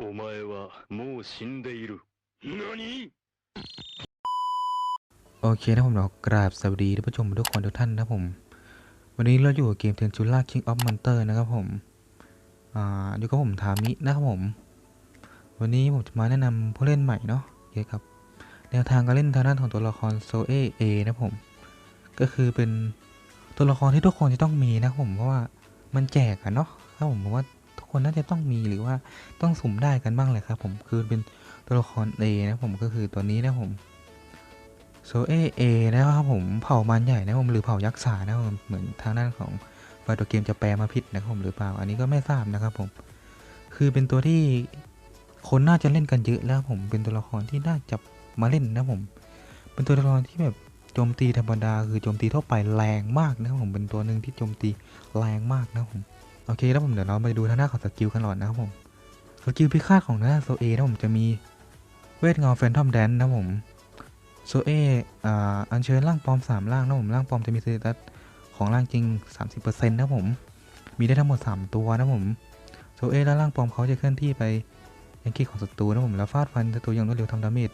お前はもう死んでいる。何 โอเคนะผมเรากราบสวัสดีท่านผู้ชมทุกคนทุกท่านนะผม วันนี้เราอยู่กับเกมเทนจูล่าคิงออฟมอนเตอร์นะครับผม อ่าอยู่กับผมทามินะครับผม วันนี้ผมจะมาแนะนำผู้เล่นใหม่เนาะเกี่ยวกับ แนวทางการเล่นทางด้านของตัวละครโซเอเอนะผม ก็คือเป็นตัวละครที่ทุกคนจะต้องมีนะครับผมเพราะว่ามันแจกอะเนาะครับผมผมว่า ทุกคนน่าจะต้องมีหรือว่าต้องสุ่มได้กันบ้างเลยครับผมคือเป็นตัวละคร A นะผมก็คือตัวนี้นะผมโซเอเอนะครับผมเผ่ามันใหญ่นะผมหรือเผ่ายักษ์สานะผมเหมือนทางด้านของฟตัวเกมจะแปลมาผิดนะครับผมหรือเปล่า อันนี้ก็ไม่ทราบนะครับผมคือเป็นตัวที่คนน่าจะเล่นกันเยอะแล้วผมเป็นตัวละครที่น่าจะมาเล่นนะผม เป็นตัวละครที่แบบโจมตีธรรมดาคือโจมตีทั่วไปแรงมากนะครับผมเป็นตัวหนึ่งที่โจมตีแรงมากนะครับผม โอเคแล้วผมเดี๋ยวเราไปดูทางหน้าของสกิลกันหน่อยนะครับผมสกิลพิฆาตของทางด้าโซเอนะผมจะมีเวทเงาแฟนทอมแดนนะผมโซเออัญเชิญร่างปลอม 3 ร่างนะผมร่างปลอมจะมีสเตตัสของร่างจริง 30%นะผม มีได้ทั้งหมด 3 ตัวนะผมโซเอและร่างปลอมเขาจะเคลื่อนที่ไปยังคีของศัตรูนะผมแล้วฟาดฟันศัตรูอย่างรวดเร็วทำดาเมจ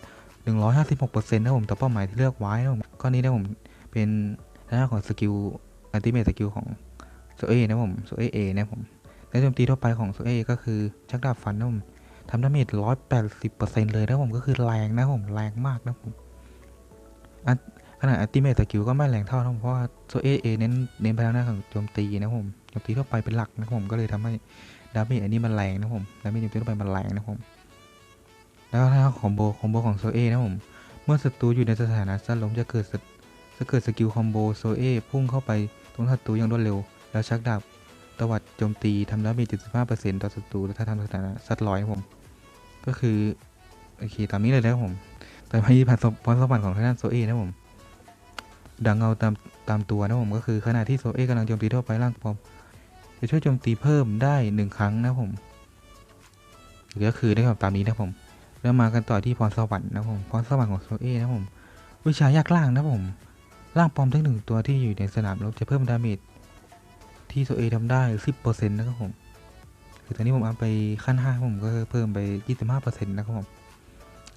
156%นะผมต่อเป้าหมายที่เลือกไว้นะผมก้อนนี้นะผมเป็นหน้าของสกิลอัลติเมทสกิลของ โซเอนะผมโซเอเอนะผมและโจมตีทั่วไปของโซเอก็คือชักดาบฟันนะผมทำดาเมจ180%เปอร์เซ็นต์เลยนะผมก็คือแรงนะผมแรงมากนะผมขนาดอัติเมทสกิลก็ไม่แรงเท่านะผมเพราะว่าโซเอเอเน้นเน้นไปทางด้าของโจมตีนะผมโจมตีทั่วไปเป็นหลักนะผมก็เลยทำให้ดาเมจอันนี้มันแรงนะผมดาเมจโจมตีทั่วไปมันแรงนะผมแล้วก็ทางด้านของโบคอมโบของโซเอนะผมเมื่อศัตรูอยู่ในสถานะสั้นล้มจะเกิดจะเกิดสกิลคอมโบโซเอพุ่งเข้าไปตรงศัตรูอย่างรวดเร็ว แล้วชักดาบตวัดโจมตีทำดาเมจ75%ต่อศัตรูแล้วถ้าทำสถานะซัดร้อยผม ก็คือ โอเค ตามนี้เลยนะผมแต่พยผ่านพรสวรรค์ของทางด้านโซเอนะผม ดังเงาตามตามตัวนะผม ก็คือขณะที่โซเอกำลังโจมตีทั่วไปร่างปลอมจะช่วยโจมตีเพิ่มได้หนึ่งครั้งนะผมหรือก็คือได้แบบตามนี้นะผม แล้วมากันต่อที่พรสวรรค์นะผมพรสวรรค์ของโซเอนะผม วิชายากล่างนะผมร่างปลอมทั้งหนึ่งตัวที่อยู่ในสนามรบจะเพิ่มดาเมจ ที่โซเอทำได้สิบเปอร์เซ็นต์นะครับผมคือตอนนี้ผมเอาไปขั้นห้าผมก็เพิ่มไปยี่สิบห้าเปอร์เซ็นต์นะครับผม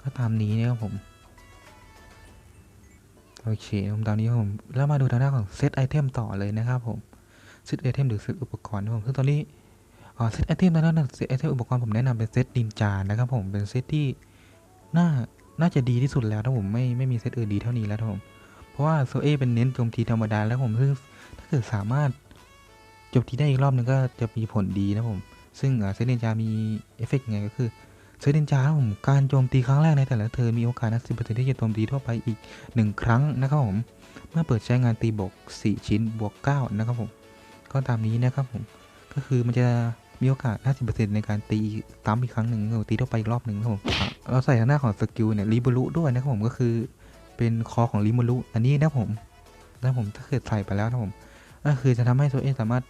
ก็ตามนี้นะครับผม โอเคผมตอนนี้ผม แล้วมาดูทางด้านของเซตไอเทมต่อเลยนะครับผม เซตไอเทมหรือเซตอุปกรณ์นะผมซึ่งตอนนี้อ๋อเซตไอเทมทางด้านเซตไอเทมอุปกรณ์ผมแนะนำเป็นเซตนินจานนะครับผมเป็นเซตที่น่าน่าจะดีที่สุดแล้วถ้าผมไม่ไม่มีเซตอื่นดีเท่านี้แล้วครับผมเพราะว่าโซเอเป็นเน้นโจมตีธรรมดาแล้วผมซึ่งถ้าเกิดสามารถ จมตีได้อีกรอบนึงก็จะมีผลดีนะผม ซึ่งเซตนินจา มีเอฟเฟกต์ยังไงก็คือเซตนินจาผม การโจมตีครั้งแรกในแต่ละเธอมีโอกาสนะสิบเปอร์เซ็นต์ที่จะโจมตีทั่วไปอีก 1 ครั้งนะครับผม เมื่อเปิดใช้งานตีบวก4 ชิ้นบวก 9 นะครับผม ก็ตามนี้นะครับผม ก็คือมันจะมีโอกาส 50%ในการตีซ้ำอีกครั้งหนึ่งตีทั่วไปอีกรอบหนึ่งครับผม เราใส่ทางหน้าของสกิลเนี่ยรีบูรุด้วยนะครับผมก็คือเป็นคอของรีบูรุอันนี้นะผมนะผมถ้าเกิดใส่ไปแล้วนะผมก็คือจะทำให้โซเอสามารถ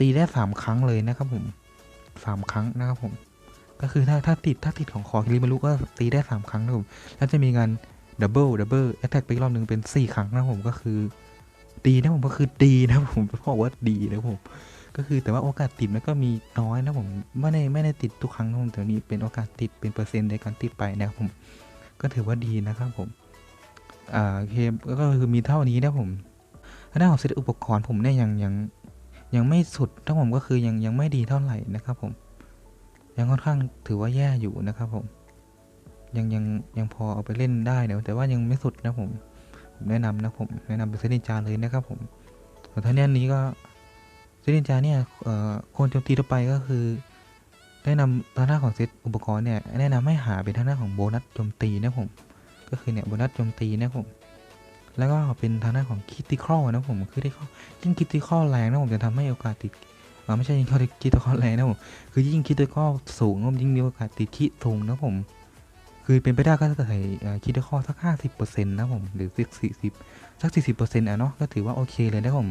ตีได้3ครั้งเลยนะครับผม3ครั้งนะครับผม ก็คือถ้าถ้าติดถ้าติดของคอรีบูรุก็ตีได้3ครั้งนะครับผมแล้วจะมีการดับเบิลดับเบิลแอตแทกไปรอบหนึ่งเป็น4ครั้งนะผมก็คือดีนะผมก็คือดีนะผมบอกว่าดีนะผมก็คือแต่ว่าโอกาสติดมันก็มีน้อยนะผมไม่ได้ไม่ได้ติดทุกครั้งนะผมแต่นี้เป็นโอกาสติดเป็นเปอร์เซ็นต์ในการติดไปนะครับผมก็ถือว่าดีนะครับผมอ่าโอเคก็คือมีเท่านี้นะผมถ้าด้านของเซตอุปกรณ์ผมเนี่ยยังยัง ยังไม่สุดถ้าผมก็คือยังยังไม่ดีเท่าไหร่นะครับผม ยังค่อนข้างถือว่าแย่อยู่นะครับผม ยังยังยังพอเอาไปเล่นได้เนอะแต่ว่ายังไม่สุดนะผม ผมแนะนำนะผมแนะนำเป็นเซนินจาเลยนะครับผมส่วนท่านี้นี้ก็เซนินจาเนี่ยคนโจมตีทั่วไปก็คือแนะนำทางด้านของเซตอุปกรณ์เนี่ยแนะนำให้หาเป็นทางด้านของโบนัสโจมตีนะผม ก็คือเนี่ยโบนัสโจมตีนะผม แล้วก็เป็นทางด้านของคิติคอลนะผมคือที่ข้อยิ่งคิติคอลแรงนะผมจะทำให้โอกาสติดไม่ใช่ยิ่งคิติคอลแรงนะผมคือยิ่งคิติคอลสูงยิ่งมีโอกาสติดคิสูงนะผม คือเป็นไปได้ก็จะใส่คิดข้อสักห้าสิบเปอร์เซ็นต์นะผมหรือสักสี่สิบสักสี่สิบเปอร์เซ็นต์อะเนาะก็ถือว่าโอเคเลยนะผม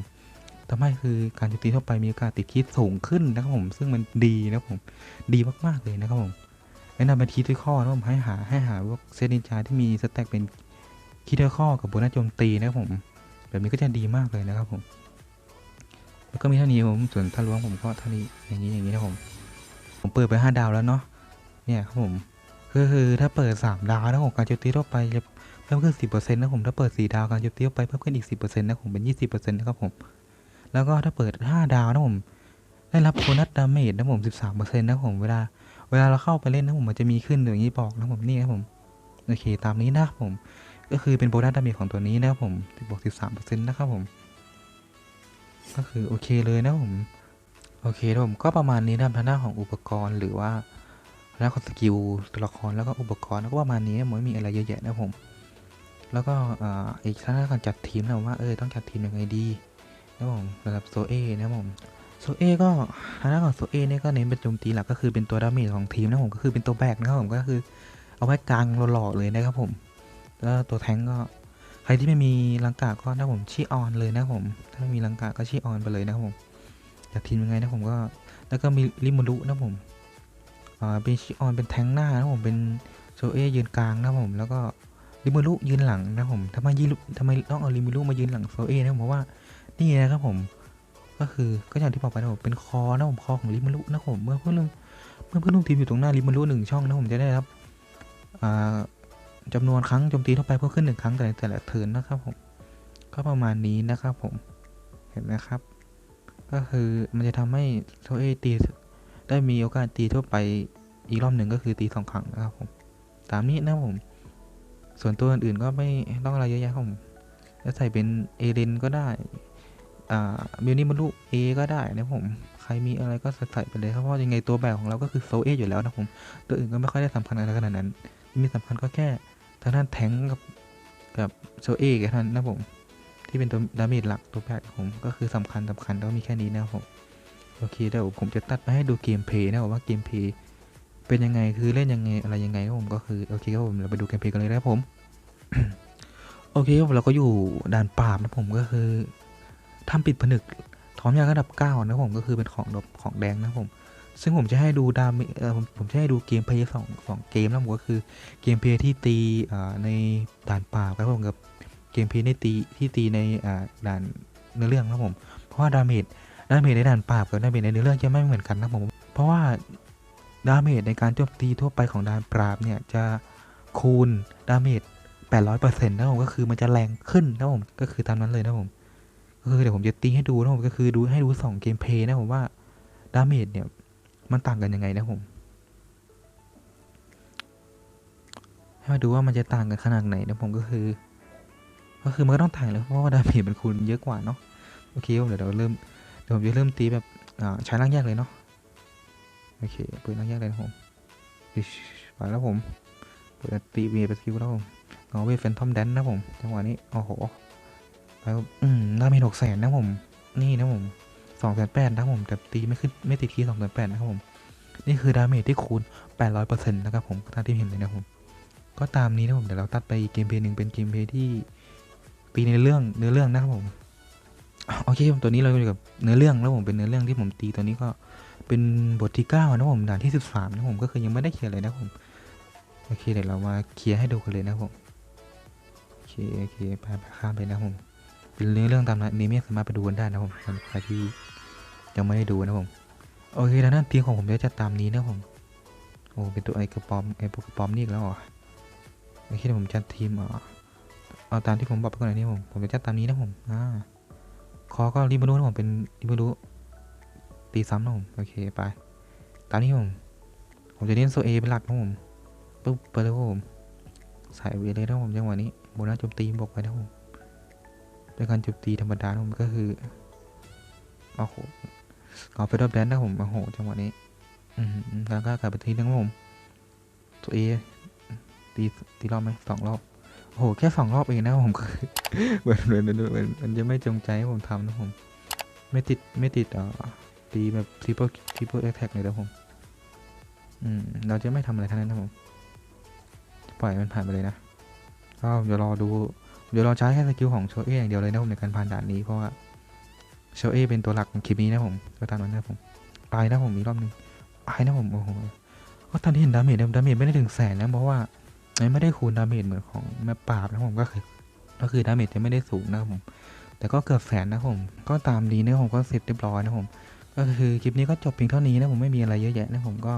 ทำให้คือการโจมตีทั่วไปมีโอกาสติดคิดสูงขึ้นนะครับผมซึ่งมันดีนะผมดีมากๆเลยนะครับผมแนะนำเป็นคิดข้อนะผมให้หาให้หาพวกเซตนินจาที่มีสแต็กเป็น คิดข้อกับโบนัสโจมตีนะครับผม แบบนี้ก็จะดีมากเลยนะครับผม แล้วก็มีเท่านี้ผมส่วนทะลวงผมก็เท่านี้อย่างนี้อย่างนี้นะผม ผมเปิดไปห้าดาวแล้วเนาะ เนี่ยครับผมก็คือถ้าเปิด 3 ดาวนะผมการโจมตีทั่วไปจะเพิ่มขึ้น 10%นะผมถ้าเปิด 4 ดาวการโจมตีทั่วไปเพิ่มขึ้นอีก 10%นะผมเป็น 20%นะครับผม แล้วก็ถ้าเปิด 5 ดาวนะผมได้รับโบนัสดาเมจนะผม 13%นะผมเวลาเวลาเราเข้าไปเล่นนะผมมันจะมีขึ้นอย่างนี้บอกนะผมนี่ครับผมโอเคตามนี้นะผม ก็คือเป็นโบนัสดาเมจของตัวนี้นะครับผมบวก13%นะครับผม ก็คือโอเคเลยนะผมโอเคนะผมก็ประมาณนี้นะครับทางด้านของอุปกรณ์หรือว่าทางด้านของสกิลตัวละครแล้วก็อุปกรณ์แล้วก็ประมาณนี้นะผมไม่มีอะไรเยอะแยะนะผม แล้วก็อีกทางด้านการจัดทีมนะผมว่าเออต้องจัดทีมยังไงดีนะผมสำหรับโซเอนะครับผมโซเอก็ทางด้านของโซเอเนี่ยก็เน้นเป็นโจมตีหลักก็คือเป็นตัวดาเมจของทีมนะผมก็คือเป็นตัวแบกนะครับผมก็คือเอาไว้กลางหล่อๆเลยนะครับผม แล้วตัวแทงก็ใครที่ไม่มีลังกาก็นะผมชี้ออนเลยนะผม ถ้าไม่มีลังกาก็ชี้ออนไปเลยนะครับผมจากทีมยังไงนะผมก็แล้วก็มีริมูรุนะผมอ่าเป็นชี้ออนเป็นแทงหน้านะผมเป็นโซเอยืนกลางนะผมแล้วก็ริมูรุยืนหลังนะผมทำไมยืนทำไมต้องเอาริมูรุมายืนหลังโซเอนะผมเพราะว่านี่นะครับผมก็คือก็อย่างที่บอกไปนะผมเป็นคอนะผมคอของริมูรุนะผมเมื่อเพื่อนเมื่อเพื่อนร่วมทีมอยู่ตรงหน้าริมูรุหนึ่งช่องนะผมจะได้รับอ่า จำนวนครั้งโจมตีเข้าไปเพิ่มขึ้นหนึ่งครั้งแต่ละแต่ละเทิร์นนะครับผมก็ประมาณนี้นะครับผมเห็นไหมครับ ก็คือมันจะทำให้โซเอตีได้มีโอกาสตีทั่วไปอีกรอบหนึ่งก็คือตีสองครั้งนะครับผมตามนี้นะครับผม ส่วนตัวอื่นๆก็ไม่ต้องอะไรเยอะแยะครับผมจะใส่เป็นเอเดนก็ได้อ่ามิวนิมารุเอก็ได้นะผมใครมีอะไรก็ใส่ไปเลยครับเพราะยังไงตัวแบกของเราก็คือโซเออยู่แล้วนะผมตัวอื่นก็ไม่ค่อยได้สำคัญอะไรขนาดนั้น มีสำคัญก็แค่ ทางด้านแทงกับกับโซเอกับท่านนะผมที่เป็นตัวดาเมจหลักตัวแบกผมก็คือสำคัญสำคัญก็มีแค่นี้นะครับผมโอเคเดี๋ยวผมจะตัดมาให้ดูเกมเพลย์นะว่าเกมเพลย์เป็นยังไงคือเล่นยังไงอะไรยังไงครับผมก็คือโอเคครับผมเราไปดูเกมเพลย์กันเลยนะครับผมโอเคครับเราก็อยู่ด่านปราบนะผมก็คือทำปิดผนึกถอนยาระดับเก้านะผมก็คือเป็นของดอกของแดงนะผม ซึ่งผมจะให้ดูดาเมเออผมผมจะให้ดูเกมเพย์สองสองเกมนะผมก็คือเกมเพย์ที่ตีอ่าในด่านป่าครับผมกับเกมเพย์ในตีที่ตีในอ่าด่านเนื้อเรื่องครับผม เพราะว่าดาเมจดาเมจในด่านป่ากับดาเมจในเนื้อเรื่องจะไม่เหมือนกันนะผม เพราะว่าดาเมจในการโจมตีทั่วไปของด่านปราบเนี่ยจะคูณดาเมจ800%นะผมก็คือมันจะแรงขึ้นนะผมก็คือตามนั้นเลยนะผมก็คือเดี๋ยวผมจะตีให้ดูนะผมก็คือดูให้ดูสองเกมเพย์นะผมว่าดาเมจเนี่ย มันต่างกันยังไงนะผม ให้มาดูว่ามันจะต่างกันขนาดไหนนะผมก็คือ ก็คือมันก็ต้องต่างเลยเพราะว่าดาเมจมันคูณเยอะกว่าเนาะโอเคเดี๋ยวเราเริ่มเดี๋ยวผมจะเริ่มตีแบบอ่าใช้ร่างแยกเลยเนาะโอเคเปิดร่างแยกเลยนะผมไปแล้วผมเปิดตีเวไปสกิลแล้วผมเอาเวฟแฟนทอมแดนนะผมจังหวะนี้โอ้โหไปอืมดาเมจหกแสนนะผม นี่นะผม สองแสนแปดนะครับผม แต่ตีไม่ขึ้นไม่ติดคีสองแสนแปดนะครับผม นี่คือดาเมจที่คูณแปดร้อยเปอร์เซ็นต์นะครับผมตามที่เห็นเลยนะครับผม ก็ตามนี้นะผม เดี๋ยวเราตัดไปเกมเพย์หนึ่งเป็นเกมเพย์ที่ตีในเรื่องเนื้อเรื่องนะครับผม โอเคผมตัวนี้เราอยู่กับเนื้อเรื่องแล้วผมเป็นเนื้อเรื่องที่ผมตีตัวนี้ก็เป็นบทที่เก้านะผมด่านที่สิบสามนะผมก็คือยังไม่ได้เคลียร์เลยนะผมโอเคเดี๋ยวเรามาเคลียร์ให้ดูกันเลยนะครับผมโอเคโอเคไปไปข้ามไปนะครับผม เป็นเนื้อเรื่องตามนี้ไม่สามารถไปดูกันได้นะผมสำหรับใครที่ยังไม่ได้ดูนะผมโอเคแล้วนั่นทีมของผมจะจะตามนี้นะผมโอ้เป็นตัวไอ้กระป๋อมไอ้พวกกระป๋อมนี่อีกแล้วเหรอโอเคเดี๋ยวผมจัดทีมเออเอาตามที่ผมบอกไปก่อนนี่ผมผมจะจัดตามนี้นะผมอ่าคอก็ริบารุนะผมเป็นริบารุตีซ้ำนะผมโอเคไปตามนี้ผมผมจะเล่นโซเอเป็นหลักนะผมปุ๊บไปเลยผมใส่เวเลยนะผมจังหวะนี้โบนัสโจมตีบอกไปนะผม เป็นการโจมตีธรรมดาผมก็คือโอ้โหเอาไปรอบแดนนะผมโอ้โหจังหวะนี้อืมอืมแล้วก็กลับไปทีนึงผมตัวเอตีตีรอบไหมสองรอบโอ้โหแค่สองรอบเองนะผมคือเหมือนเหมือนเหมือนเหมือนมันจะไม่จงใจให้ผมทำนะผม ไม่ติดไม่ติดอ่าตีแบบทริปเปิลทริปเปิลแอคแท็กเลยนะผม อืม เราจะไม่ทำอะไรทั้งนั้นนะผม ปล่อยมันผ่านไปเลยนะก็เดี๋ยวรอดู เดี๋ยวเรอใช้แค่สกิลของโชเออย่างเดียวเลยนะผมในการผ่านด่านนี้เพราะว่าเชเอเป็นตัวหลักของคลิปนี้นะผมก็ตามนั้นนะผมตายนะผมอีกรอบหนึงตายนะผมโอ้โหก็ตอนที่เห็นดาเมจดาเมจไม่ได้ถึงแสนนะเพราะว่าไม่ได้คูณดาเมจเหมือนของแม่ปราบนะผมก็คือก็คือดาเมจจะไม่ได้สูงนะผมแต่ก็เกือบแสนนะผมก็ตามนี้นะผมก็เสร็จเรียบร้อยนะผมก็คือคลิปนี้ก็จบเพียงเท่านี้นะผมไม่มีอะไรเยอะแยะนะผมก็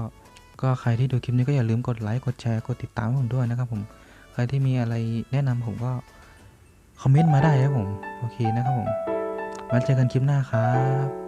ก็ใครที่ดูคลิปนี้ก็อย่าลืมกดไลค์กดแชร์กดติดตามผมด้วยนะครับผมใครที่มีอะไรแนะนำผมก็ คอมเมนต์มาได้ครับผม โอเคนะครับผมมาเจอกันคลิปหน้าครับ